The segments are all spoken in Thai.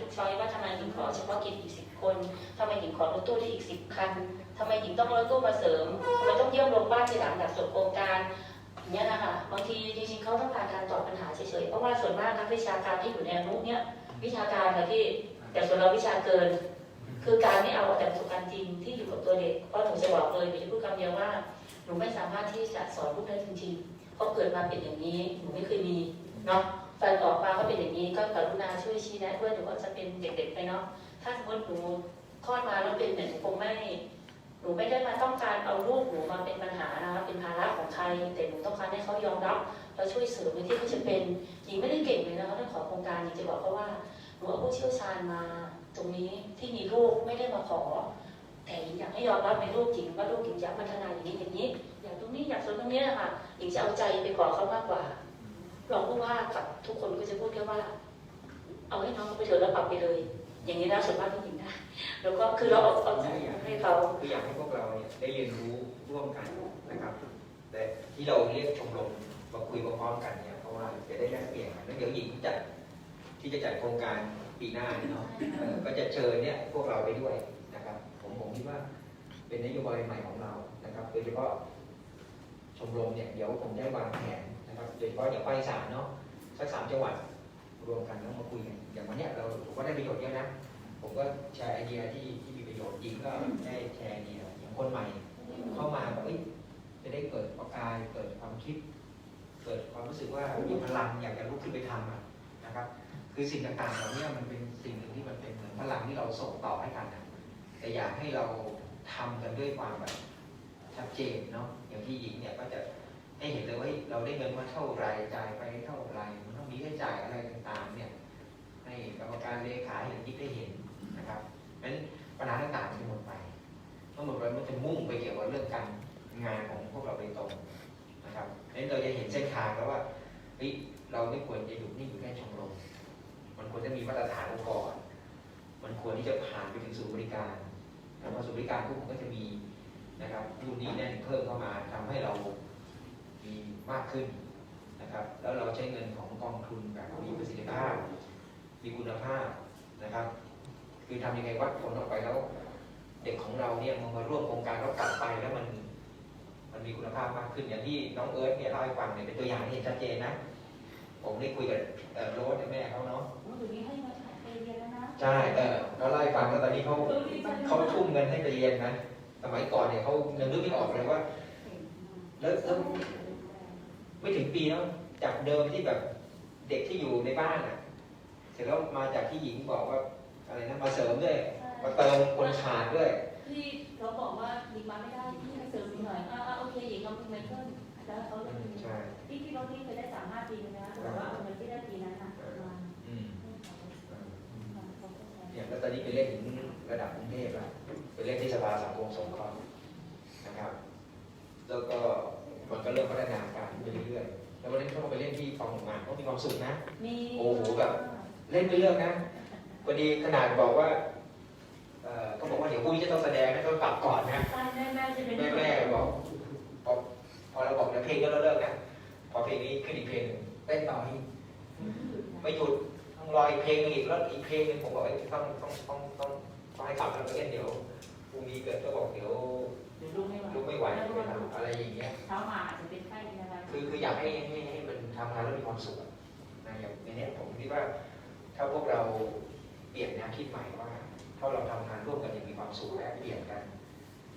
ทุกช้อยว่าทำไมหญิงขอเฉพาะกิจอีกสิบคนทำไมหญิงขอรถตู้ได้อีกสิบคันทำไมหญิงต้องรถตู้มาเสริมทำไมต้องเยี่ยมโรงพยาบาลทีหลังจากจบโครงการเงี้ยนะคะบางทีจริงๆเขาต้องการการตอบปัญหาเฉยๆเพราะว่าส่วนมากนักวิชาการที่อยู่ในอนุเนี้ยวิชาการค่ะที่แต่ส่วนเราวิชาเกิน คือการไม่เอาแต่ประสบการณ์จริงที่อยู่กับตัวเด็กเพราะหนูจะบอกเลยหนูจะพูดคำเดียวว่าหนูไม่สามารถที่จะสอนลูกได้จริงๆเพราะเกิดมาเป็นอย่างนี้หนูไม่เคยมีเนาะ แฟนออมาก็เป็นอย่างนี้ก็กรุณาช่วยชี้แนะด้วยหนูก็จะเป็นเด็กๆไปเนาะถ้าสมมติหนูคลอดมาแล้วเป็นเนี่ยหนูคงไม่หนูไม่ได้มาต้องการเอาลูกหนูมาเป็นปัญหานะคะเป็นภาระของใครแต่หนูต้องการให้เขายอมรับและช่วยเสริมในที่เขาจะเป็นหญิงไม่ได้เก่งเลยนะคะเรื่องของโครงการหญิงจะบอกเขาว่าหนูเอาผู้เชี่ยวชาญมา ตรงนี้ที่มีลูกไม่ได้มาขอ แต่หญิงอยากให้ยอมรับในลูกหญิงว่าลูกหญิงอยากพัฒนาอย่างนี้อย่างนี้ อย่ากตรงนี้อยากสนตรงนี้นะคะหญิงจะเอาใจไปขอเขามากกว่า รองผู้ว่ากับทุกคนก็จะพูดแค่ว่า เอาให้น้องเขาไปเถอะแล้วปรับไปเลย อย่างนี้นะส่วนมากผู้หญิงได้แล้วก็คือเราเอาเอาใจให้เขาคืออยากให้พวกเราเนี่ยได้เรียนรู้ร่วมกันนะครับ แต่ที่เราเรียกชมรมมาคุยพร้อมๆกันเนี่ยเพราะว่าจะได้แลกเปลี่ยนกันแล้วเดี๋ยวหญิงจัดที่จะจัดโครงการปีหน้าเนี่ยเนาะเอ่อก็จะเชิญเนี่ยพวกเราไปด้วยนะครับ ผมผมคิดว่าเป็นนโยบายใหม่ของเรานะครับโดยเฉพาะชมรมเนี่ยเดี๋ยวผมได้วางแผน พาะอย่างภาคอีสานเนาะสักสามจังหวัดรวมกันแล้วมาคุยกันอย่างวันเนี้ยเราผมก็ได้ประโยชน์เยอะนะผมก็แชร์ไอเดียที่ที่มีประโยชน์จริงก็ได้แชร์ไอเดียอย่างคนใหม่ เข้ามาแบบเอ้ยจะได้เกิดประกายเกิดความคิด เกิดความรู้สึกว่ามีพลังอยากจะลุกขึ้นไปทำอะนะครับ คือสิ่งต่างๆเหล่านี้มันเป็นสิ่งหนึ่งที่มันเป็นเหมือนพลังที่เราส่งต่อให้กันนะแต่อยากให้เราทำกันด้วยความแบบชัดเจนเนาะอย่างที่หญิงเนี่ยก็จะ ให้เห็นเลยว่าเราได้เงินมาเท่าไรจ่ายไปเท่าไรมันต้องมีค่าใช้จ่ายอะไรต่างๆเนี่ยให้กรรมการเลขาเห็นยิบได้เห็นนะครับนั้นปัญหาต่างๆมันจะหมดไปเมื่อหมดไปมันจะมุ่งไปเกี่ยวกับเรื่องการงานของพวกเราโดยตรงนะครับนั้นเราจะเห็นเส้นทางแล้วว่าเฮ้ยเราไม่ควรจะอยู่นิ่งอยู่แค่ชมรมมันควรจะมีมาตรฐานองค์กรมันควรที่จะผ่านไปถึงศูนย์บริการแล้วพอศูนย์บริการพวกผมก็จะมีนะครับรุ่นนี้แน่นเพิ่มเข้ามาทำให้เรา มีมากขึ้นนะครับ แล้วเราใช้เงินของกองทุนแบบมีประสิทธิภาพ มีคุณภาพนะครับ คือทำยังไงวัดผลออกไปแล้ว เด็กของเราเนี่ยมันมาร่วมโครงการแล้วกลับไปแล้วมันมันมีคุณภาพมากขึ้นอย่างที่น้องเอิร์ธเนี่ยเล่าให้ฟังเนี่ยเป็นตัวอย่างที่เห็นชัดเจนนะ ผมได้คุยกับเอ่อโรสกับแม่เขาเนาะโอ้ยเดี๋ยวนี้ให้มาถ่ายไปเรียนแล้วนะใช่เออเขาเล่าให้ฟังว่าตอนนี้เขาเขาทุ่มเงินให้ไปเรียนนะสมัยก่อนเนี่ยเขายังนึกไม่ออกเลยว่า แล้วแล้ว ไม่ถึงปีแล้วจากเดิมที่แบบเด็กที่อยู่ในบ้านอะ เสร็จแล้วมาจากที่หญิงบอกว่าอะไรนะมาเสริมด้วย มาเติมคนขาดด้วยที่เราบอกว่าหญิงมาไม่ได้พี่ให้เสริมอีกหน่อยอ่าโอเคหญิงเอาเงินเพิ่มแล้วเขาเลยใช่ที่พี่รถนี่เคยได้สามห้าปีเลยนะแต่ว่าเอาเงินที่ได้ปีนั้นน่ะมาอืมให้เขาเนี่ยแล้วตอนนี้ไปเล่นถึงระดับกรุงเทพแล้วไปเล่นที่สภาสังคมสงเคราะห์นะครับ แล้วก็ มันก็เริ่มพัฒนาการไปเรื่อยๆ แล้ววันนี้เขาก็ไปเล่นที่ฟองงานเขามีความสุขนะ มีโอ้โหแบบ เล่นไปเรื่องนะพอดีขนาดบอกว่าเอ่อเขาบอกว่าเดี๋ยวพรุ่งนี้จะต้องแสดงนะต้องกลับก่อนนะใช่แม่แม่จะเป็นแม่แม่บอกพอพอเราบอกเดี๋ยวเพลงก็เลิกนะ พอเพลงนี้ขึ้นอีกเพลงหนึ่งเต้นต่ออีกไม่หยุดต้องรออีกเพลงหนึงอีกแล้วอีกเพลงหนึงผมบอกว่าต้องต้องต้องต้องต้องให้กลับแล้วไปเล่นเดี๋ยวพ รุ่งนี้เกิดก็บอกเดี๋ยวเดี๋ยวลูกไม่ไหวลุกไม่ไหวไม่ทำอะไรอย่างเงี้ยเช้ามาอาจจะเป็นไข้เป็นอะไรคือคืออยากให้ให้ให้มันทำงานแล้วมีความสุขอะนะอย่างในเนี้ยผมคิดว่า ถ้าพวกเราเปลี่ยนแนวคิดใหม่ว่าถ้าเราทำงานร่วมกันอย่างมีความสุขและเปลี่ยนกัน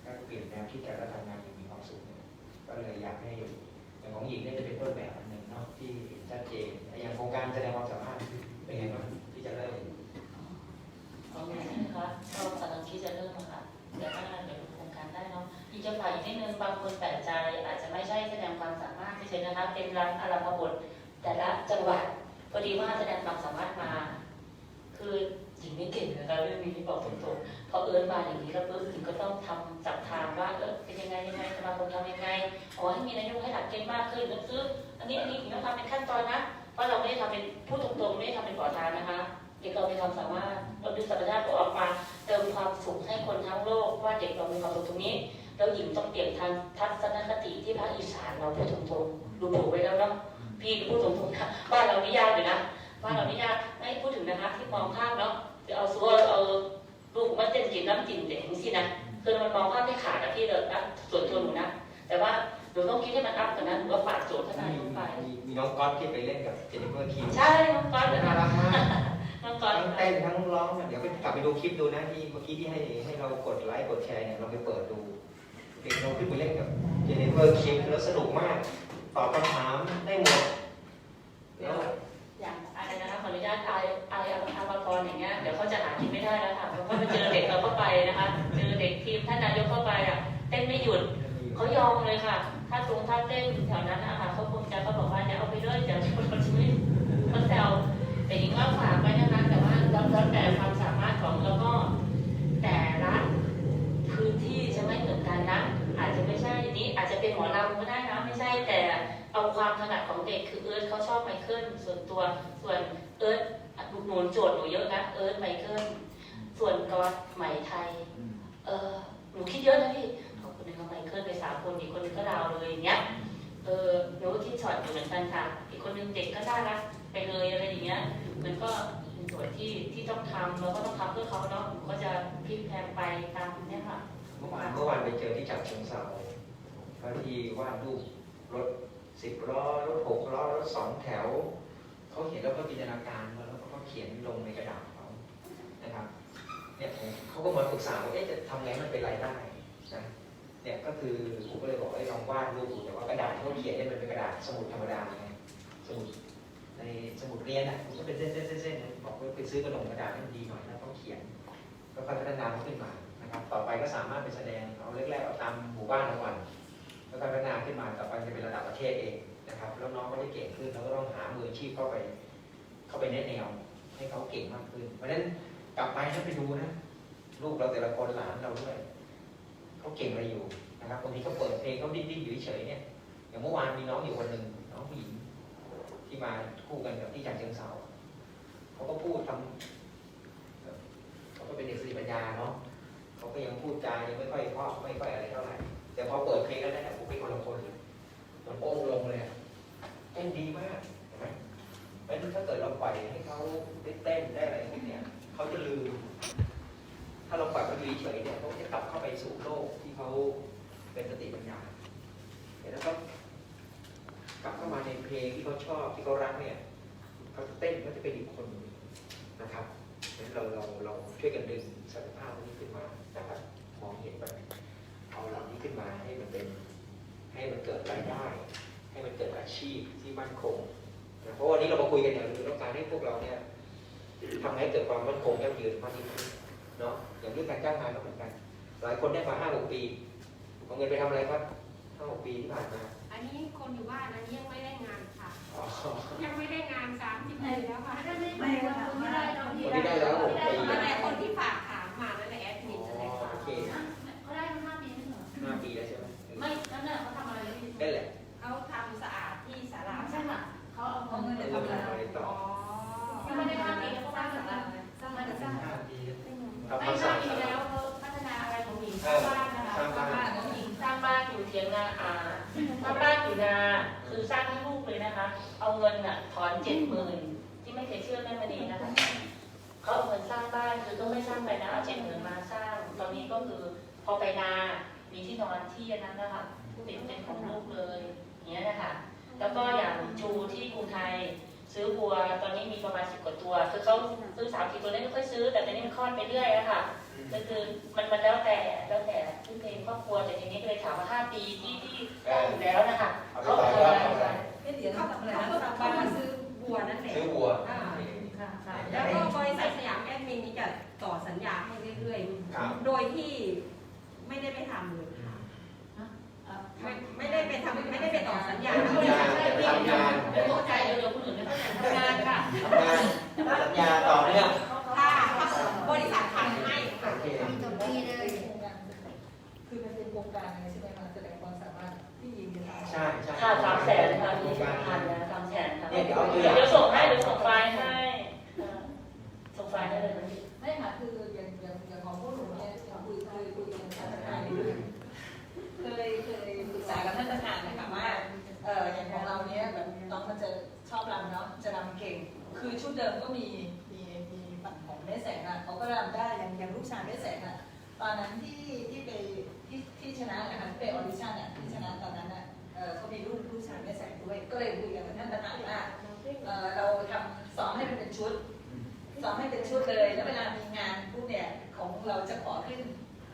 ก็เปลี่ยนแนวคิดกันแล้วทำงานอย่างมีความสุขเนี่ยก็เลยอยากให้อย่างของหญิงเนี่ยจะเป็นต้นแบบอันหนึ่งเนาะที่เห็นชัดเจนอย่างโครงการแสดงความสามารถเป็นไงบ้างที่จะเริ่มเอาไงนะคะเรากำลังที่จะเริ่ม เนาะอีกจะฝ่ายอีกนิดนึงบางคนแปลกใจอาจจะไม่ใช่แสดงความสามารถเฉยๆนะคะเป็นรังอารมบทแต่ละจังหวัดพอดีว่าแสดงความสามารถมา คือหญิงไม่เก่งนะคะเรื่องนี้ที่บอกตรงๆพอเอิญมาอย่างนี้แล้วปุ๊บหญิงก็ต้องทำจับทางว่าเออเป็นยังไงยังไงสมาคมทำยังไงอ๋อให้มีนายกให้หลักเกณฑ์มากขึ้นแล้วซื้ออันนี้อันนี้หญิงต้องทำเป็นขั้นตอนนะเพราะเราไม่ได้ทำเป็นพูดตรงๆไม่ได้ทำเป็นขอทานนะคะเด็กเรามีความสามารถเราดูศักยภาพออกมาเติมความสุขให้คนทั้งโลกว่าเด็กเรามีความสุขตรงนี้ แล้วหญิงต้องเปลี่ยนทางทัศนคติที่ภาคอีสานเราพูดตรงๆดูถูกไว้แล้วเนาะพี่พูดตรงๆนะบ้านเรานี่ยากอยู่นะบ้านเรานี่ยากไม่พูดถึงนะคะที่มองข้ามเนาะนน้ำกินเด็กสินะคือมันมองภาพไม่ขาดนะพี่เลยนะส่วนตัวหนูนะ แต่ว่าหนูต้องคิดให้มันอัพกว่านั้นหนูก็ฝากโจทย์ทนายลงไปมีมีน้องก๊อตที่ไปเล่นกับเจนนิเฟอร์คิมใช่น้องก๊อตนะน่าคะรักมากน้องก๊อตทั้งเต้นทั้งร้องเดี๋ยวไปกลับไปดูคลิปดูนะที่เมื่อกี้ที่ให้ให้เรากดไลค์กดแชร์เนี่ยเราไปเปิดดู เด็กเราขึ้นไปเล่นกับเจนนิเฟอร์คิมแล้วสนุกมากตอบคำถามได้หมดแล้วอย่างอะไรนะคะขออนุญาตอายอายอาภากรอย่างเงี้ยเดี๋ยวเขาจะหากินไม่ได้แล้วค่ะเพราะว่าไปเจอเด็กเราเข้าไปนะคะ เจอเด็กทีมท่านนายกเข้าไปอะเต้นไม่หยุดเขายอมเลยค่ะ ถ้าตรงท่าเต้นแถวนั้นนะคะเขาคงจะเขาบอกว่าเนี่ยเอาไปเลยเดี๋ยวคนคนชีวิตคนแซวแต่หญิงว่าฝากไว้นะคะ ช่นี้อาจจะเป็นหมอลำก็ได้นะไม่ใช่แต่เอาความถนัดของเด็กคือเอิร์ธเขาชอบไมเคิลส่วนตัวส่วนเอิร์ธหนูหนูโจทย์หนูเยอะนะเอิร์ธไมเคิลส่วนกอดไหมไทยเออหนูคิดเยอะนะพี่เอาคนหนึงก็ไมเคิลไปสามคนอีกคนหนึงก็ดาวเลยอย่างเงี้ยเออหนูก็คิดช็อตอยู่เหมือนกันค่ะอีกคนหนึงเด็กก็น่ารักไปเลยอะไรอย่างเงี้ยมันก็เป็นส่วนที่ที่ต้องทำแล้วก็ต้องทำเพื่อเขาเนาะหนูก็จะพลิกแพลงไปตามเนี้ยค่ะเมื่อวานเมื่อวานไปเจอที่จับเชิงเซา แล้วที่วาดรูปรถสิบล้อรถหกล้อรถสองแถวเขาเห็นแล้วก็จินตนาการมาแล้วก็เขียนลงในกระดาษเขานะครับเนี่ยผมเขาก็มาปรึกษาว่าจะทำไงมันเป็นรายได้นะเนี่ยก็คือผมก็เลยบอกให้ลองวาดรูปแต่ว่ากระดาษที่เขาเขียนเนี่ยมันเป็นกระดาษสมุดธรรมดาไงสมุดในสมุดเรียนอะมันก็เป็นเส้นๆๆบอกว่าไปซื้อกระดงกระดาษให้มันดีหน่อยแล้วต้องเขียนก็พัฒนามันขึ้นมานะครับ ต่อไปก็สามารถไปแสดงเอาแรกๆเอาตามหมู่บ้านทั้งวัน แล้วก็พัฒนาขึ้นมาต่อไปจะเป็นระดับประเทศเองนะครับแล้วน้องก็จะเก่งขึ้นเราก็ต้องหามืออาชีพเข้าไป เข้าไปแนะแนวให้เขาเก่งมากขึ้น เพราะฉะนั้นกลับไปถ้าไปดูนะลูกเราแต่ละคนหลานเราด้วยเขาเก่งอะไรอยู่นะครับบางทีเขาเปิดเพลงเขาดิ้นๆอยู่เฉยเนี่ยอย่างเมื่อวานมีน้องอยู่คนหนึ่งน้องผู้หญิงที่มาคู่กันกับที่จังเชิงเซาเขาก็พูดทำเขาก็เป็นเด็กสติปัญญาเนาะเขาก็ยังพูดจายังไม่ค่อยพราะไม่ค่อยอะไรเท่าไหร่แต่พอเปิดเพลงแล้วเนี่ย เป็นคนละคนเลยมันโป้งลงเลยเต้นดีมากเห็นไหมถ้าเกิดเราปล่อยให้เขาได้เต้นได้อะไรพวกเนี้ยเขาจะลืม ถ้าเราปล่อยเขาอยู่เฉยเนี่ยเขาจะกลับเข้าไปสู่โลกที่เขาเป็นสติปัญญาเดี๋ยวแล้วก็กลับเข้ามาในเพลงที่เขาชอบที่เขารักเนี่ยเขาจะเต้นเขาจะเป็นอีกคนนะครับงั้นเราเราเราช่วยกันดึงศักยภาพพวกนี้ขึ้นมานะครับมองเห็นแบบเอาเหล่านี้ขึ้นมาให้มันเป็น ให้มันเกิดรายได้ ให้มันเกิดอาชีพที่มั่นคงนะเพราะวันนี้เรามาคุยกันเนี่ยเราคือต้องการให้พวกเราเนี่ยทำให้เกิดความมั่นคงยั่งยืนมากยิ่งขึ้นเนาะอย่างเรื่องการจ้างงานก็เหมือนกัน หลายคนได้มาห้าหกปีเอาเงินไปทำอะไรครับห้าหกปีที่ผ่านมาอันนี้คนอยู่บ้านอันนี้ยังไม่ได้งานค่ะอ๋อยังไม่ได้งานสามสิบปีแล้วค่ะไม่ค่ะไม่ได้เราคนที่ได้แล้วหกปีนั่นแหละคนที่ฝาก เขาทำสะอาดที่ศาลาใช่ค่ะเขาเอาเงินไปทำอะไรอ๋อยังไม่ได้ห้าปีแล้วเขาสร้างสาราสร้างมาจากสร้างห้าปีไม่ทำความสะห้าอาดปีศาลาแล้วเขาพัฒนาอะไรของหญิงสร้างบ้านนะคะสร้างบ้านของหญิงสร้างบ้านอยู่เถียงนาอาสร้างบ้านอยู่นาคือสร้างให้ลูกเลยนะคะ เอาเงินอะถอนเจ็ดหมื่นที่ไม่เคยเชื่อแม่มณีนะคะเขาเอาเงินสร้างบ้านคือก็ไม่สร้างไปนะเอาเจ็ดหมื่นมาสร้าง ตอนนี้ก็คือพอไปนามีที่นอนที่นนั้นนะคะเป็นเป็นของลูกเลย อย่างเงี้ยนะคะแล้วก็อย่างจูที่กรุงไทยซื้อวัวตอนนี้มีประมาณสิบกว่าตัวคือเขาซื้อสามสี่ตัวนี้ไม่ค่อยซื้อ แต่ตอนนี้มันคลอดไปเรื่อยอะค่ะก็คือมันมันแล้วแต่แล้วแต่พื้นเพครอบครัวแต่ทีนี้ก็เลยถามว่าห้าปีที่ที่ได้อยู่แล้วนะคะ เนื่องถ้าบริษัททำให้โอค่ะเคจบที่เลยคือมันเป็นโครงการอะไรใช่ไหมคะแสดงความสามารถที่ยิงกันใช่ใช่ค่ะสามแสนค่ะโครมีงการผ่านแล้วสามแสนค่ะเนี่ยเดี๋ยวเอาตัวอย่างเดี๋ยวส่งให้เดี๋ยวส่งไฟล์ให้เออส่งไฟล์ให้เลยนะพี่ไม่ค่ะคืออย่างอย่างอย่างของพวกหนูเนี่ยคุยเคยคุยกันท่านประธานเคยเคยปรึกษากับท่านประธานนะคะว่าเอออย่างของเราเนี้ยแบบน้องมันจะชอบรำเนาะจะรำเก่ง คือชุดเดิมก็มี ชายแม่แสงอะตอนนั้นที่ที่ไปที่ที่ชนะนะคะที่ไปออดิชั่นอะที่ชนะตอนนั้นอะเออเขามีลูกผู้ชายแม่แสงด้วย ก็เลยคุยกับท่านประธานว่าเออเราทำซ้อมให้มันเป็นชุดซ้อมให้เป็นชุดเลย แล้วเวลามีงานพวกเนี่ยของเราจะขอขึ้น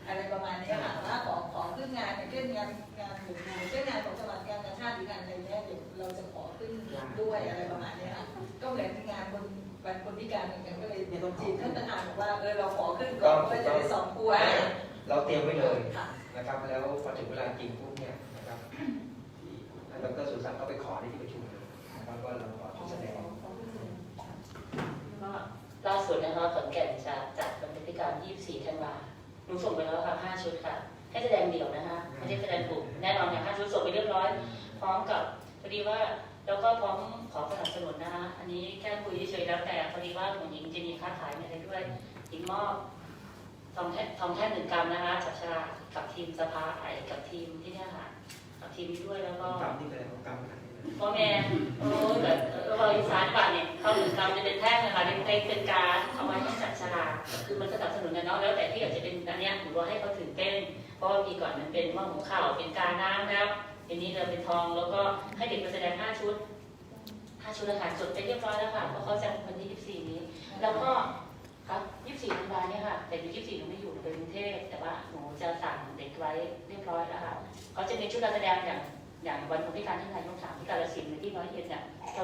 อะไรประมาณนี้ค่ะว่าขอขอขึ้นงานเช่นงานงานหมู่เช่นงานของจังหวัดงานกาชาติหรืองานอะไรเนี้ยเดี๋ยวเราจะขอขึ้นด้วยอะไรประมาณนี้ค่ะก็เหมือนงานคน วันคนพิการเหมือนกันก็เลยเดี๋ยวจีบท่านประธานบอกว่าเออเราขอขึ้นก่อนเพื่อจะได้สองครัวเราเตรียมไว้เลยค่ะนะครับ แล้วพอถึงเวลาจริงปุ๊บเนี่ยนะครับที่ท่านดรสุสันต์ก็ไปขอในที่ประชุมเลยนะครับว่าเราขอที่แสดงก็ล่าสุดนะคะขอนแก่นจะจัดวันพฤติกรรม24 ธันวาหนูส่งไปแล้วค่ะ 5 ชุดค่ะให้แสดงเดี่ยวนะคะ ไม่ใช่แสดงกลุ่มแน่นอนอย่าง5ชุดส่งไปเรียบร้อย พร้อมกับพอดีว่า แล้วก็พร้อมขอสนับสนุนนะคะอันนี้แค่คุยเฉยๆแล้วแต่พอดีว่าของหญิงจะมีค้าขายมีอะไรด้วยหญิงมอบทองแท่ทองแท่นหนึ่งกรัมนะคะจับฉลากกับทีมสภาไอกับทีมที่เนี่ยค่ะกับทีมนี้ด้วยแล้วก็กรรมนี่เป็นอะไรของกรรมขนาดนี้เลยพ่อแม่เออแต่เราอีสานป่ะเนี่ยเขาถึงกรรมจะเป็นแท่งนะคะเป็นเป็นการเอาไว้ให้จัดฉลากคือมันสนับสนุนกันเนาะแล้วแต่ที่อยากจะเป็นอันเนี้ยหรือว่าให้เขาตื่นเต้นเพราะว่าปีก่อนมันเป็นว่าหัวข่าวเป็นการน้ำนะครับ ทีนี้เราเป็นทองแล้วก็ให้เด็กมาแสดง5ชุด5ชุดอาหารจดไปเรียบร้อยแล้วค่ะเพราะเขาจะวันที่24 นี้ แล้วก็ครับ24ธันวาเนี่ยค่ะ แต่อยู่24หนูไม่อยู่ไปกรุงเทพแต่ว่าหนูจะสั่งเด็กไว้เรียบร้อยแล้วค่ะเขาจะมีชุดการแสดงอย่างอย่างวันของพิการที่นายกถามที่กาลสินธุ์หรือที่น้อยเย็นเนี่ยเรา